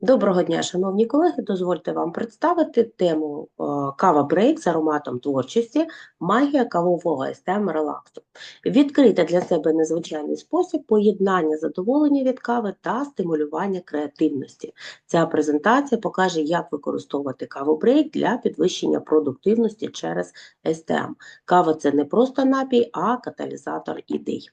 Доброго дня, шановні колеги. Дозвольте вам представити тему е, кава брейк з ароматом творчості, магія кавового СТМ релаксу. Відкрити для себе незвичайний спосіб поєднання задоволення від кави та стимулювання креативності. Ця презентація покаже, як використовувати каву брейк для підвищення продуктивності через СТМ. Кава це не просто напій, а каталізатор ідей.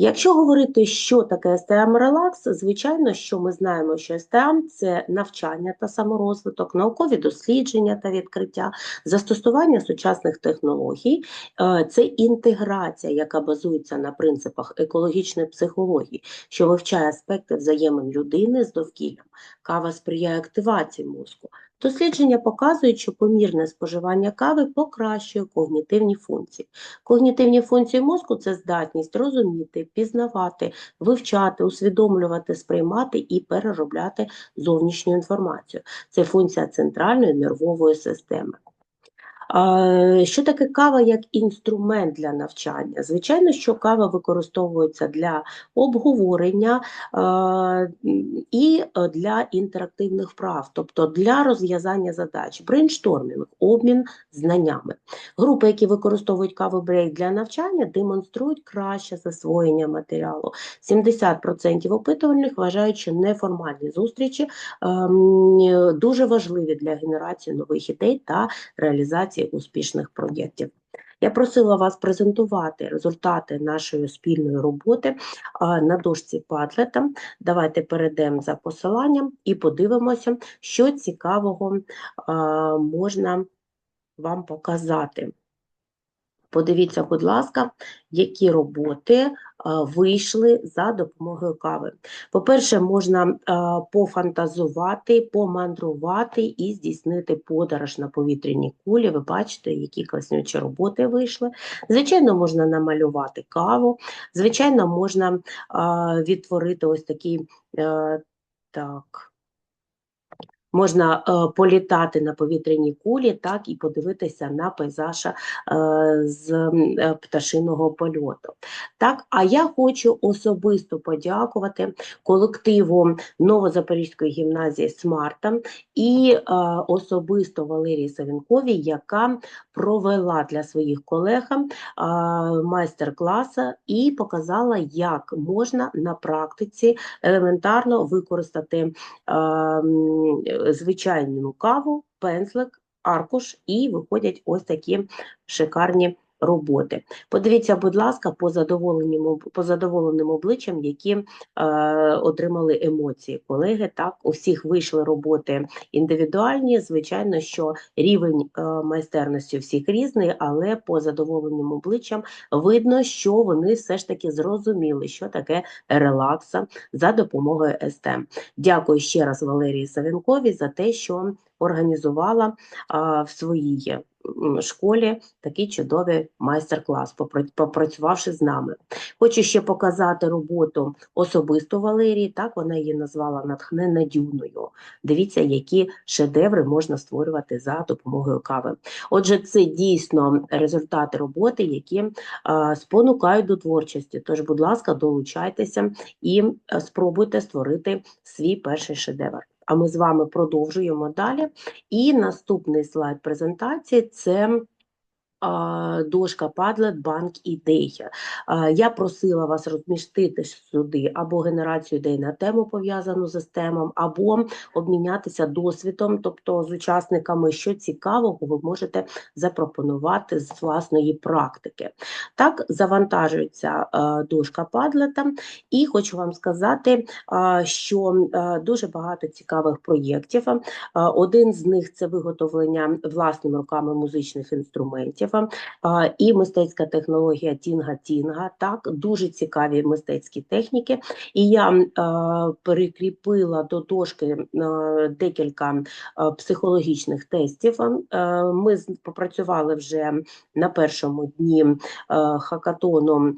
Якщо говорити, що таке СТМ релакс, звичайно, що ми знаємо, що СТМ це навчання та саморозвиток, наукові дослідження та відкриття, застосування сучасних технологій, е, це інтеграція, яка базується на принципах екологічної психології, що вивчає аспекти взаємин людини з довкіллям. Кава сприяє активації мозку. Дослідження показують, що помірне споживання кави покращує когнітивні функції. Когнітивні функції мозку це здатність розуміти, пізнавати, вивчати, усвідомлювати, сприймати і переробляти зовнішню інформацію. Це функція центральної нервової системи. Що таке кава як інструмент для навчання? Звичайно, що кава використовується для обговорення і е, для інтерактивних вправ, тобто для розв'язання задач, брейнштормінг, обмін знаннями. Групи, які використовують каву брейк для навчання, демонструють краще засвоєння матеріалу. 70% опитувальних вважають, що неформальні зустрічі ем, дуже важливі для генерації нових ідей та реалізації реалізації успішних проєктів. Я просила вас презентувати результати нашої спільної роботи на дошці Патлета. Давайте перейдемо за посиланням і подивимося, що цікавого можна вам показати. Подивіться, будь ласка, які роботи вийшли за допомогою кави. По-перше, можна пофантазувати, помандрувати і здійснити подорож на повітряній кулі. Ви бачите, які класнючі роботи вийшли. Звичайно, можна намалювати каву, звичайно, можна відтворити ось такий е, так. Можна е, політати на повітряній кулі, так і подивитися на пейзаж е, з е, пташиного польоту. Так, а я хочу особисто подякувати колективу Новозапорізької гімназії Смарта і е, особисто Валерії Савінковій, яка провела для своїх колег е, майстер-клас і показала, як можна на практиці елементарно використати. Е, звичайну каву, пензлик, аркуш, і виходять ось такі шикарні роботи. Подивіться, будь ласка, по задоволеним, по задоволеним обличчям, які е, отримали емоції. Колеги, так, у всіх вийшли роботи індивідуальні. Звичайно, що рівень е, майстерності всіх різний, але по задоволеним обличчям видно, що вони все ж таки зрозуміли, що таке релакса за допомогою СТМ. Дякую ще раз Валерії Савінковій за те, що організувала а, в своїй школі такий чудовий майстер-клас, попрацювавши з нами. Хочу ще показати роботу особисто Валерії, так вона її назвала натхнена дюною. Дивіться, які шедеври можна створювати за допомогою кави. Отже, це дійсно результати роботи, які а, спонукають до творчості. Тож, будь ласка, долучайтеся і спробуйте створити свій перший шедевр. А ми з вами продовжуємо далі. І наступний слайд презентації це дошка Padlet Bank ідей. Я просила вас розмістити сюди або генерацію ідей на тему пов'язану з системом, або обмінятися досвідом, тобто з учасниками, що цікавого, ви можете запропонувати з власної практики. Так, завантажується дошка Padlet, і хочу вам сказати, що дуже багато цікавих проєктів. Один з них це виготовлення власними руками музичних інструментів. Києва і мистецька технологія Тінга-Тінга. Так, дуже цікаві мистецькі техніки. І я перекріпила до дошки декілька психологічних тестів. Ми попрацювали вже на першому дні хакатону,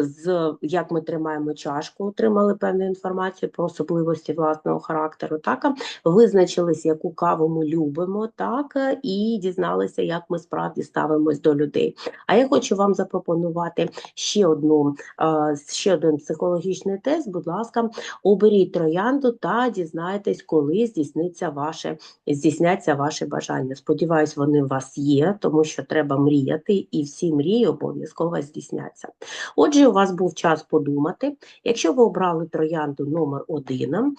з як ми тримаємо чашку, отримали певну інформацію про особливості власного характеру. Так, визначились, яку каву ми любимо, так і дізналися, як ми справді насправді ставимось до людей. А я хочу вам запропонувати ще одну е, ще один психологічний тест. Будь ласка, оберіть троянду та дізнайтесь, коли здійсниться ваше здійсняться ваші бажання. Сподіваюсь, вони у вас є, тому що треба мріяти, і всі мрії обов'язково здійсняться. Отже, у вас був час подумати. Якщо ви обрали троянду номер 1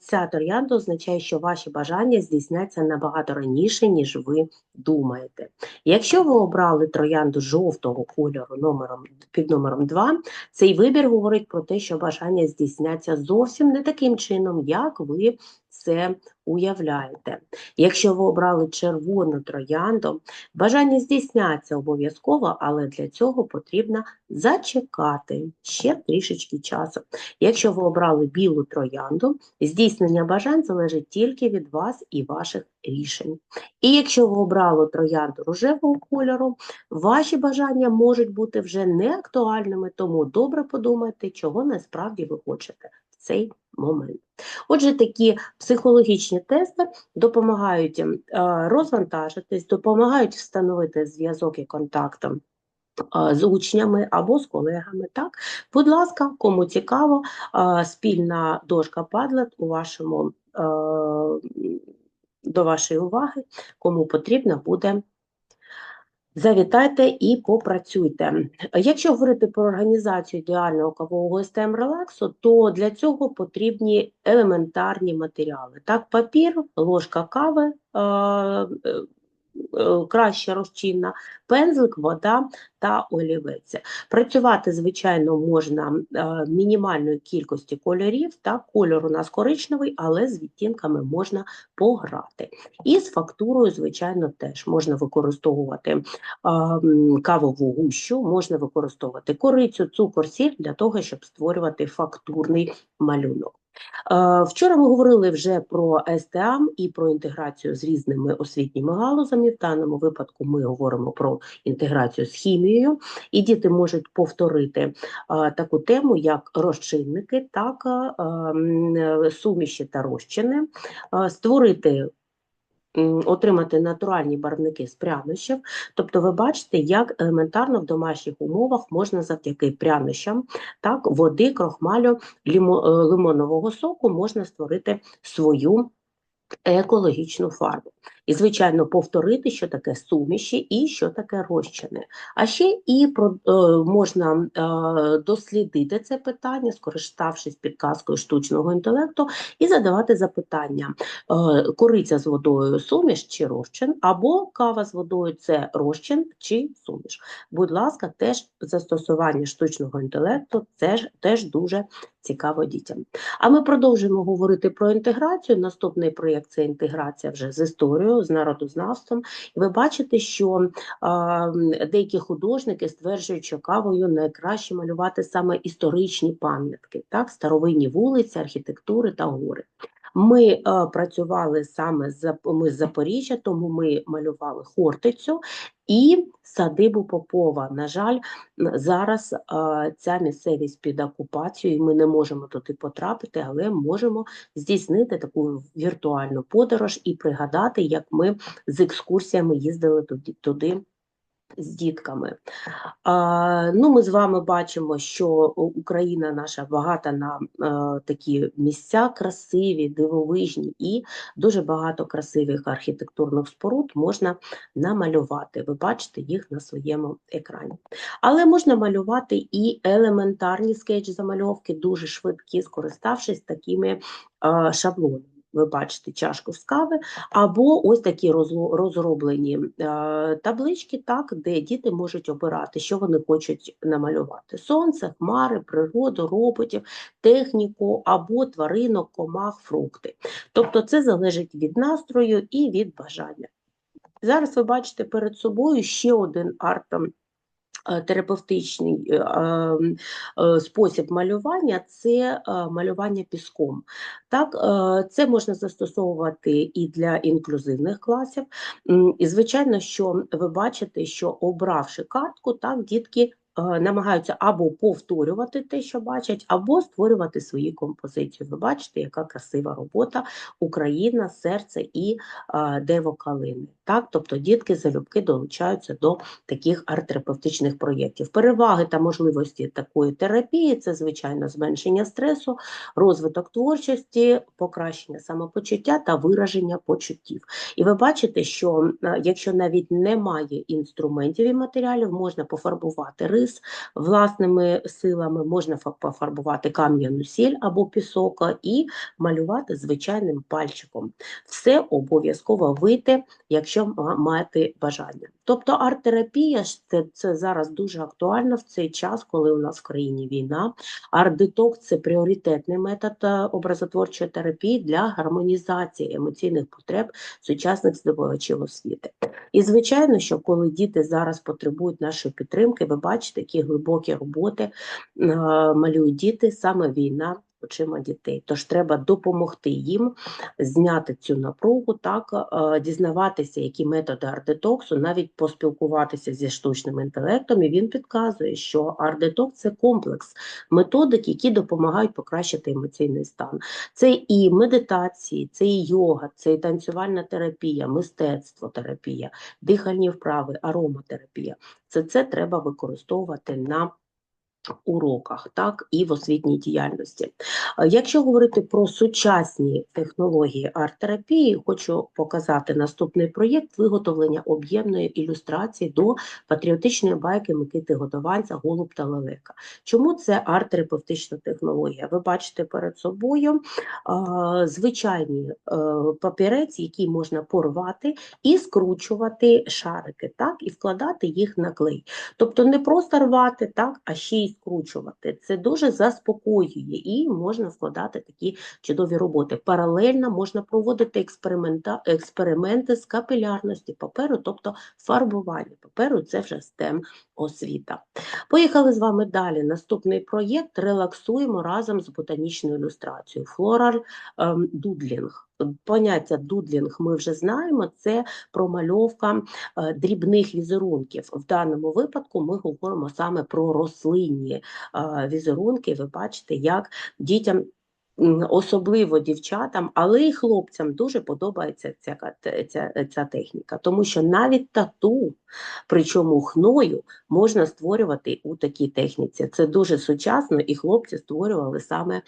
ця троянда означає, що ваші бажання здійсняться набагато раніше, ніж ви думаєте. Якщо ви обрали троянду жовтого кольору номером, під номером 2, цей вибір говорить про те, що бажання здійсняться зовсім не таким чином, як ви це уявляєте. Якщо ви обрали червону троянду, бажання здійсняться обов'язково, але для цього потрібно зачекати ще трішечки часу. Якщо ви обрали білу троянду, здійснення бажань залежить тільки від вас і ваших рішень. І якщо ви обрали троянду рожевого кольору, ваші бажання можуть бути вже не актуальними, тому добре подумайте, чого насправді ви хочете цей момент. Отже, такі психологічні тести допомагають е, розвантажитись, допомагають встановити зв'язок і контакт е, з учнями або з колегами. Так, Будь ласка, кому цікаво, е, спільна дошка Padlet у вашому до вашої уваги, кому потрібна буде Завітайте і попрацюйте. Якщо говорити про організацію ідеального кавового СТМ релаксу, то для цього потрібні елементарні матеріали. Так, папір, ложка кави, Е, краще розчинна пензлик, вода та олівець. Працювати, звичайно, можна е, мінімальної кількості кольорів, так, кольор у нас коричневий, але з відтінками можна пограти. І з фактурою, звичайно, теж можна використовувати е, кавову гущу, можна використовувати корицю, цукор, сіль для того, щоб створювати фактурний малюнок. Е, вчора ми говорили вже про СТАМ і про інтеграцію з різними освітніми галузами. В даному випадку ми говоримо про інтеграцію з хімією, і діти можуть повторити е, таку тему, як розчинники, так е, суміші та розчини, створити отримати натуральні барвники з прянощів. Тобто, ви бачите, як елементарно в домашніх умовах можна завдяки прянощам, так, води, крохмалю, е, лимонового соку можна створити свою екологічну фарбу. І, звичайно, повторити, що таке суміші і що таке розчини. А ще і про, е, можна е, дослідити це питання, скориставшись підказкою штучного інтелекту, і задавати запитання: е, кориця з водою суміш чи розчин, або кава з водою це розчин чи суміш. Будь ласка, теж застосування штучного інтелекту це теж дуже цікаво дітям. А ми продовжуємо говорити про інтеграцію. Наступний проєкт це інтеграція вже з історією, з народознавством. І ви бачите, що е, деякі художники стверджують, що кавою найкраще малювати саме історичні пам'ятки, так, старовинні вулиці, архітектури та гори. Ми е, працювали саме з ми з Запоріжжя, тому ми малювали Хортицю і садибу Попова. На жаль, зараз е, ця місцевість під окупацією, ми не можемо туди потрапити, але можемо здійснити таку віртуальну подорож і пригадати, як ми з екскурсіями їздили туди. туди з дітками. Ну, Ми з вами бачимо, що Україна наша багата на е, такі місця красиві, дивовижні, і дуже багато красивих архітектурних споруд можна намалювати. Ви бачите їх на своєму екрані. Але можна малювати і елементарні скетч-замальовки, дуже швидкі, скориставшись такими а, шаблонами ви бачите чашку з кави, або ось такі розроблені е, таблички, так, де діти можуть обирати, що вони хочуть намалювати: сонце, хмари, природу, роботів, техніку або тваринок, комах, фрукти. Тобто це залежить від настрою і від бажання. Зараз ви бачите перед собою ще один арт терапевтичний е, е, спосіб малювання це малювання піском. Так, Це можна застосовувати і для інклюзивних класів. І, звичайно, що ви бачите, що обравши картку, так, дітки е, намагаються або повторювати те, що бачать, або створювати свої композиції. Ви бачите, яка красива робота Україна, серце і е, дерево калини. Так, тобто дітки залюбки долучаються до таких арт-терапевтичних проєктів. Переваги та можливості такої терапії це звичайно зменшення стресу, розвиток творчості, покращення самопочуття та вираження почуттів. І ви бачите, що е, якщо навіть немає інструментів і матеріалів, можна пофарбувати рис власними силами, можна пофарбувати кам'яну сіль або пісок і малювати звичайним пальчиком. Все обов'язково вийти, якщо маєте бажання. Тобто арт-терапія це, це зараз дуже актуально в цей час, коли у нас в країні війна. Арт-деток – це пріоритетний метод е, образотворчої терапії для гармонізації емоційних потреб сучасних здобувачів освіти. І звичайно, що коли діти зараз потребують нашої підтримки, ви бачите, які глибокі роботи е, малюють діти, саме війна очима дітей. Тож треба допомогти їм зняти цю напругу, так е, дізнаватися, які методи ардетоксу, навіть поспілкуватися зі штучним інтелектом. І він підказує, що ардетокс – це комплекс методик, які допомагають покращити емоційний стан. Це і медитації, це і йога, це і танцювальна терапія, мистецтво терапія, дихальні вправи, ароматерапія. Це це треба використовувати на уроках, так і в освітній діяльності. Якщо говорити про сучасні технології арт-терапії, хочу показати наступний проєкт виготовлення об'ємної ілюстрації до патріотичної байки Микити Годованця Голуб та Лелека. Чому це арт-терапевтична технологія? Ви бачите перед собою а, звичайні е, папірець, який можна порвати і скручувати шарики, так, і вкладати їх на клей. Тобто не просто рвати, так, а ще й скручувати. Це дуже заспокоює і можна вкладати такі чудові роботи. Паралельно можна проводити експерименти з капілярності паперу, тобто фарбування паперу це вже STEM освіта. Поїхали з вами далі. Наступний проєкт релаксуємо разом з ботанічною ілюстрацією. Флорал ем, дудлінг. Поняття дудлінг ми вже знаємо, це промальовка е, дрібних візерунків. В даному випадку ми говоримо саме про рослинні е, візерунки. Ви бачите, як дітям. Особливо дівчатам, але й хлопцям дуже подобається ця ця, ця техніка, тому що навіть тату, причому хною, можна створювати у такій техніці. Це дуже сучасно, і хлопці створювали саме е,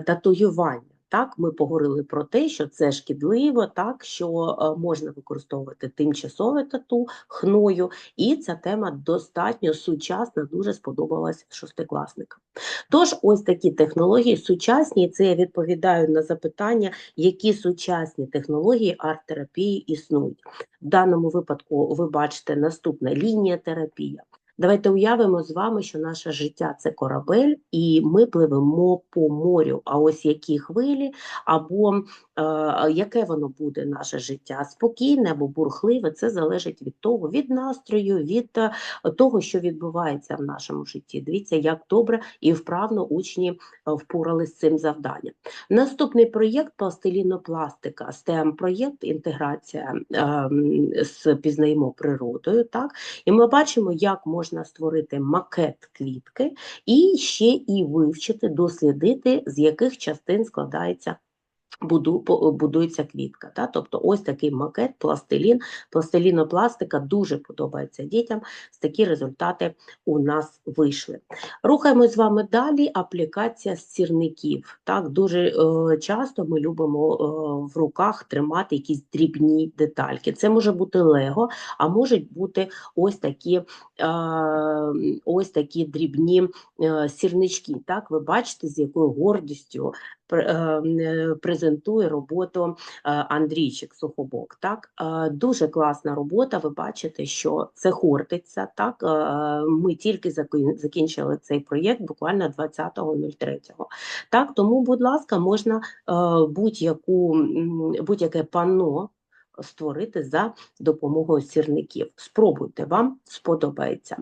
татуювання. Так, ми поговорили про те, що це шкідливо, так що е, можна використовувати тимчасове тату хною, і ця тема достатньо сучасна, дуже сподобалась шостикласникам. Тож, ось такі технології сучасні, це я відповідаю на запитання, які сучасні технології арт-терапії існують. В даному випадку ви бачите наступна лінія терапія. Давайте уявимо з вами, що наше життя це корабель, і ми пливемо по морю. А ось які хвилі, або е, яке воно буде наше життя спокійне або бурхливе, це залежить від того, від настрою, від е, того, що відбувається в нашому житті. Дивіться, як добре і вправно учні е, впоралися з цим завданням. Наступний проєкт пластилінопластика, stem проєкт інтеграція е, з пізнаємо природою. Так? І ми бачимо, як можна можна створити макет квітки і ще і вивчити, дослідити, з яких частин складається будується квітка. Та? Тобто ось такий макет, пластилін, пластилінопластика дуже подобається дітям. Такі результати у нас вийшли. Рухаємось з вами далі. Аплікація з сірників. Так, Дуже е, часто ми любимо е, в руках тримати якісь дрібні детальки. Це може бути лего, а можуть бути ось такі е, ось такі дрібні е, сірнички. Так, Ви бачите, з якою гордістю Е, презентує роботу е, Андрійчик Сухобок. Так? Е, дуже класна робота. Ви бачите, що це хортиця. Так? Ми тільки закінчили цей проєкт буквально 20.03. Так? Тому, будь ласка, можна будь-яке панно створити за допомогою сірників. Спробуйте, вам сподобається.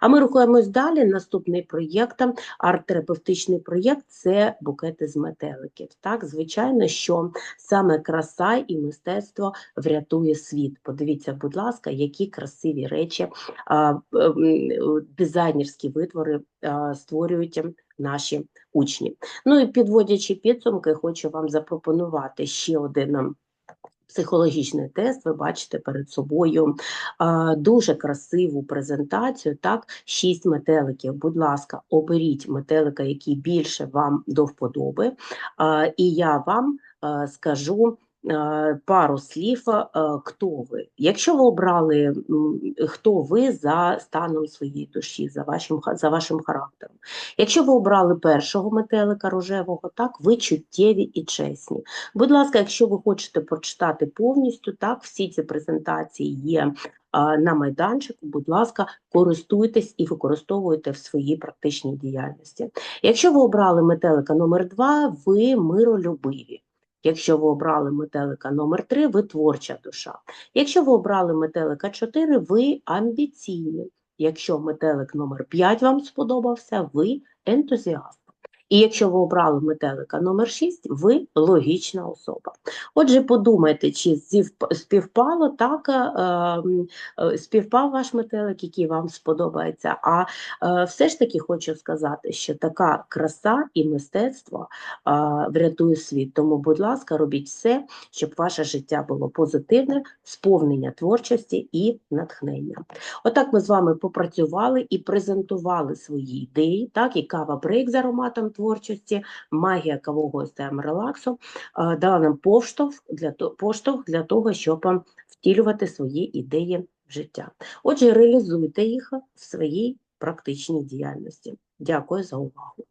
А ми рухаємось далі. Наступний проєкт, арт-терапевтичний проєкт це букети з метеликів. Так, звичайно, що саме краса і мистецтво врятує світ. Подивіться, будь ласка, які красиві речі, ем, дизайнерські витвори створюють наші учні. Ну і підводячи підсумки, хочу вам запропонувати ще один. Психологічний тест, ви бачите перед собою а, дуже красиву презентацію. Так, шість метеликів. Будь ласка, оберіть метелика, який більше вам до вподоби, а, і я вам а, скажу пару слів, е, хто ви. Якщо ви обрали, хто ви за станом своєї душі, за вашим, за вашим характером. Якщо ви обрали першого метелика рожевого, так, ви чуттєві і чесні. Будь ласка, якщо ви хочете прочитати повністю, так, всі ці презентації є на майданчику, будь ласка, користуйтесь і використовуйте в своїй практичній діяльності. Якщо ви обрали метелика номер 2 ви миролюбиві. Якщо ви обрали метелика номер 3 ви творча душа. Якщо ви обрали метелика 4 ви амбіційні. Якщо метелик номер 5 вам сподобався, ви ентузіаст. І якщо ви обрали метелика номер 6, ви логічна особа. Отже, подумайте, чи співпало так, е, е, співпав ваш метелик, який вам сподобається. А е, все ж таки хочу сказати, що така краса і мистецтво врятує світ. Тому, будь ласка, робіть все, щоб ваше життя було позитивне, сповнення творчості і натхнення. Отак ми з вами попрацювали і презентували свої ідеї, так, і кава брейк з ароматом творчості, магія кавового СТМ релаксу е, дала нам поштовх для, поштовх для того, щоб е, втілювати свої ідеї в життя. Отже, реалізуйте їх в своїй практичній діяльності. Дякую за увагу.